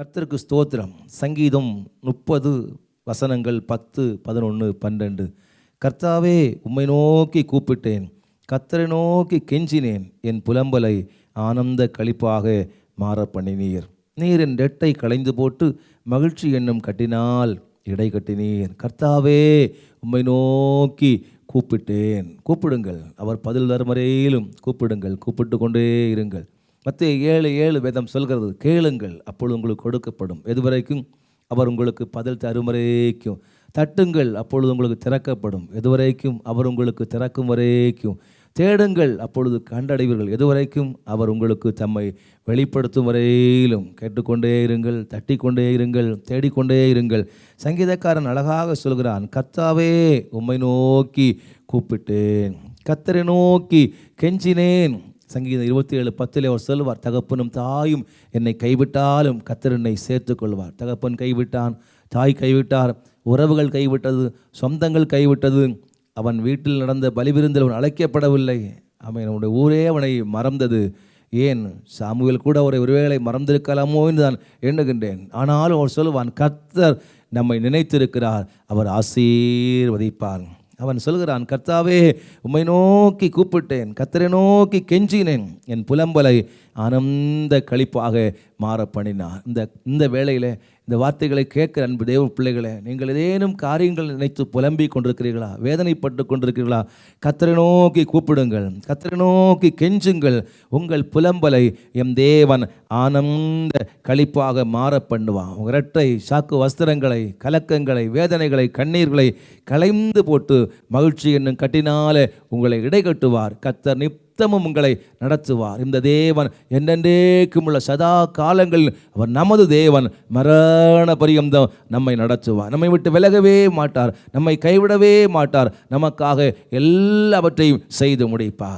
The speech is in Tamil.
கர்த்தருக்கு ஸ்தோத்திரம். சங்கீதம் முப்பது வசனங்கள் பத்து பதினொன்று பன்னெண்டு கர்த்தாவே உம்மை நோக்கி கூப்பிட்டேன். கர்த்தரை நோக்கி கெஞ்சினேன். என் புலம்பலை ஆனந்த களிப்பாக மாற பண்ணினீர் நீர் என் ரெட்டை களைந்து போட்டு மகிழ்ச்சி என்னும் கட்டினால் இடை கட்டினீர். கர்த்தாவே உம்மை நோக்கி கூப்பிட்டேன். கூப்பிடுங்கள். அவர் பதில் தரும் வரையிலும் கூப்பிடுங்கள். கூப்பிட்டு கொண்டே இருங்கள். மத்திய ஏழு ஏழு வேதம் சொல்கிறது கேளுங்கள் அப்பொழுது உங்களுக்கு கொடுக்கப்படும். எதுவரைக்கும் அவர் உங்களுக்கு பதில் தரும் வரைக்கும் தட்டுங்கள் அப்பொழுது உங்களுக்கு திறக்கப்படும். எதுவரைக்கும் அவர் உங்களுக்கு திறக்கும் வரைக்கும் தேடுங்கள் அப்பொழுது கண்டடைவீர்கள். எதுவரைக்கும் அவர் உங்களுக்கு தம்மை வெளிப்படுத்தும் வரையிலும் கேட்டுக்கொண்டே இருங்கள் தட்டிக்கொண்டே இருங்கள் தேடிக்கொண்டே இருங்கள். சங்கீதக்காரன் அழகாக சொல்கிறான் கத்தாவே உம்மை நோக்கி கூப்பிட்டேன். கத்தரை நோக்கி கெஞ்சினேன். சங்கீதம் இருபத்தி ஏழு பத்தில் அவர் சொல்வார் தகப்பனும் தாயும் என்னை கைவிட்டாலும் கத்தர் என்னை சேர்த்து கொள்வார் தகப்பன் கைவிட்டான் தாய் கைவிட்டார் உறவுகள் கைவிட்டது சொந்தங்கள் கைவிட்டது. அவன் வீட்டில் நடந்த பலிவிருந்தில் அவன் அழைக்கப்படவில்லை. அவன் அவனுடைய ஊரே அவனை மறந்தது. ஏன் சாமுவேல் கூட அவரை ஒருவேளை மறந்திருக்கலாமோ என்று நான் எண்ணுகின்றேன். ஆனாலும் அவர் சொல்லுவான் கத்தர் நம்மை நினைத்திருக்கிறார் அவர் ஆசீர்வதிப்பார். அவன் சொல்கிறான் கர்த்தாவே உம்மை நோக்கி கூப்பிட்டேன் கத்தரை நோக்கி கெஞ்சினேன். என் புலம்பலை ஆனந்த களிப்பாக மாற பண்ணினார். இந்த இந்த வேளையில் இந்த வார்த்தைகளை கேட்கிற அன்பு தேவ பிள்ளைகளே நீங்கள் ஏதேனும் காரியங்கள் நினைத்து புலம்பிக் கொண்டிருக்கிறீர்களா? வேதனைப்பட்டு கொண்டிருக்கிறீர்களா? கத்தரை நோக்கி கூப்பிடுங்கள் கத்தரை நோக்கி கெஞ்சுங்கள். உங்கள் புலம்பலை எம் தேவன் ஆனந்த களிப்பாக மாற பண்ணுவான் உங்கள் இரட்டை சாக்கு வஸ்திரங்களை கலக்கங்களை வேதனைகளை கண்ணீர்களை களைந்து போட்டு மகிழ்ச்சி என்னும் கட்டினாலே உங்களை இடைகட்டுவார். கத்தர் நித்தமும் உங்களை நடத்துவார். இந்த தேவன் என்னென்றேக்கும் உள்ள சதா காலங்களில் அவர் நமது தேவன் மரண பரியந்தம் நம்மை நடத்துவார். நம்மை விட்டு விலகவே மாட்டார். நம்மை கைவிடவே மாட்டார். நமக்காக எல்லாவற்றையும் செய்து முடிப்பார்.